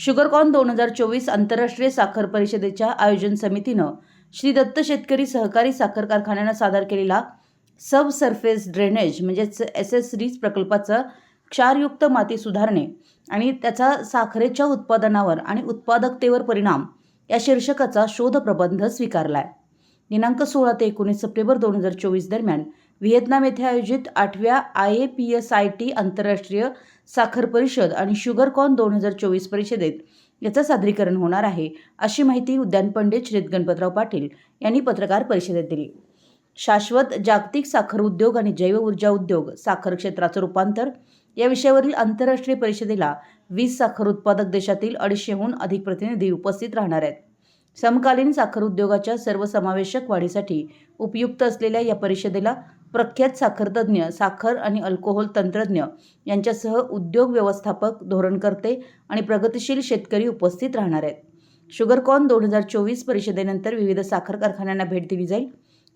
शुगरकॉन दोन हजार चोवीस आंतरराष्ट्रीय साखर परिषदेच्या आयोजन समितीनं श्री दत्त शेतकरी सहकारी साखर कारखान्यानं सादर केलेला सब सरफेस ड्रेनेज म्हणजेच एस एस रीज प्रकल्पाचं क्षारयुक्त माती सुधारणे आणि त्याचा साखरेच्या उत्पादनावर आणि उत्पादकतेवर परिणाम या शीर्षकाचा शोध प्रबंध स्वीकारला आहे दिनांक सोळा ते एकोणीस सप्टेंबर दोन हजार चोवीस दरम्यान व्हिएतनाम येथे आयोजित आठव्या I A P S I T आंतरराष्ट्रीय साखर परिषद आणि शुगरकॉन दोन हजार चोवीस परिषदेत याचं सादरीकरण होणार आहे अशी माहिती उद्यान पंडित श्रीत गणपतराव पाटील यांनी पत्रकार परिषदेत दिली. शाश्वत जागतिक साखर उद्योग आणि जैव ऊर्जा उद्योग साखर क्षेत्राचं रूपांतर या विषयावरील आंतरराष्ट्रीय परिषदेला वीज साखर उत्पादक देशातील अडीचशेहून अधिक प्रतिनिधी उपस्थित राहणार आहेत. समकालीन साखर उद्योगाच्या सर्वसमावेशक वाढीसाठी उपयुक्त असलेल्या या परिषदेला प्रख्यात साखरतज्ञ साखर आणि अल्कोहोल तंत्रज्ञ यांच्यासह उद्योग व्यवस्थापक धोरणकर्ते आणि प्रगतिशील शेतकरी उपस्थित राहणार आहेत. शुगरकॉन दोन हजार चोवीस परिषदेनंतर विविध साखर कारखान्यांना भेट दिली जाईल.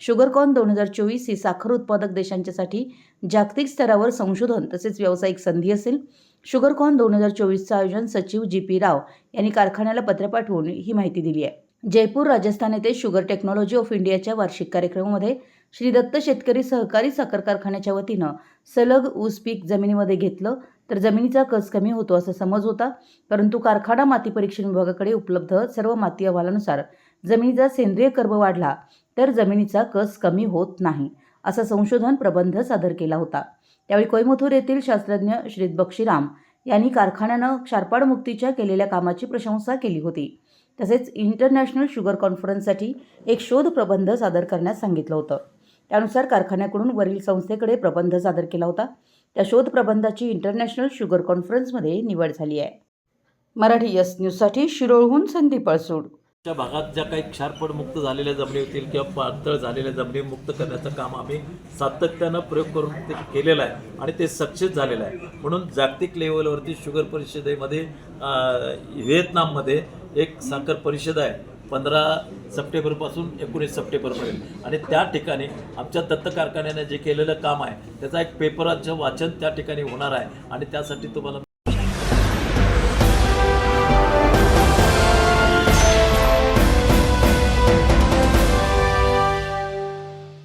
शुगरकॉन दोन हजार चोवीस ही साखर उत्पादक देशांच्यासाठी जागतिक स्तरावर संशोधन तसेच व्यावसायिक संधी असेल. शुगरकॉन दोन हजार चोवीसचं आयोजन सचिव जी पी राव यांनी कारखान्याला पत्र पाठवून ही माहिती दिली आहे. जयपूर राजस्थान येथे शुगर टेक्नॉलॉजी ऑफ इंडियाच्या वार्षिक कार्यक्रमामध्ये श्री दत्त शेतकरी सहकारी साखर कारखान्याच्या वतीनं सलग ऊस पीक जमिनीमध्ये घेतलं तर जमिनीचा कस कमी होतो असा समज होता. परंतु कारखाना माती परीक्षण विभागाकडे उपलब्ध सर्व माती अहवालानुसार जमिनीचा सेंद्रिय कर्ब वाढला तर जमिनीचा कस कमी होत नाही असा संशोधन प्रबंध सादर केला होता. त्यावेळी कोईमथूर येथील शास्त्रज्ञ श्रीत बक्षीराम यांनी कारखान्यानं क्षारपाड मुक्तीच्या केलेल्या कामाची प्रशंसा केली होती. तसेच इंटरनॅशनल शुगर कॉन्फरन्ससाठी एक शोध प्रबंध सादर करण्यास सांगितलं होतं. त्यानुसार कारखान्याकडून वरील संस्थेकडे प्रबंध सादर केला होता. त्या शोध प्रबंधाची इंटरनॅशनल शुगर कॉन्फरन्समध्ये निवड झाली आहे. मराठी यस न्यूजसाठी शिरोळहून संदीप अळसूड त्या भागात ज्या काही क्षारपड मुक्त झालेल्या जमिनी होतील किंवा पातळ झालेल्या जमिनी मुक्त करण्याचं काम आम्ही सातत्यानं प्रयोग करून ते केलेलं आहे आणि ते सक्सेस झालेलं आहे. म्हणून जागतिक लेवलवरती शुगर परिषदेमध्ये व्हिएतनाममध्ये एक साखर परिषद आहे. पंधरा सप्टेंबरपासून एकोणीस सप्टेंबरपर्यंत. आणि त्या ठिकाणी आमच्या दत्त कारखान्याने जे केलेलं काम आहे त्याचा एक पेपराचं वाचन त्या ठिकाणी होणार आहे. आणि त्यासाठी तुम्हाला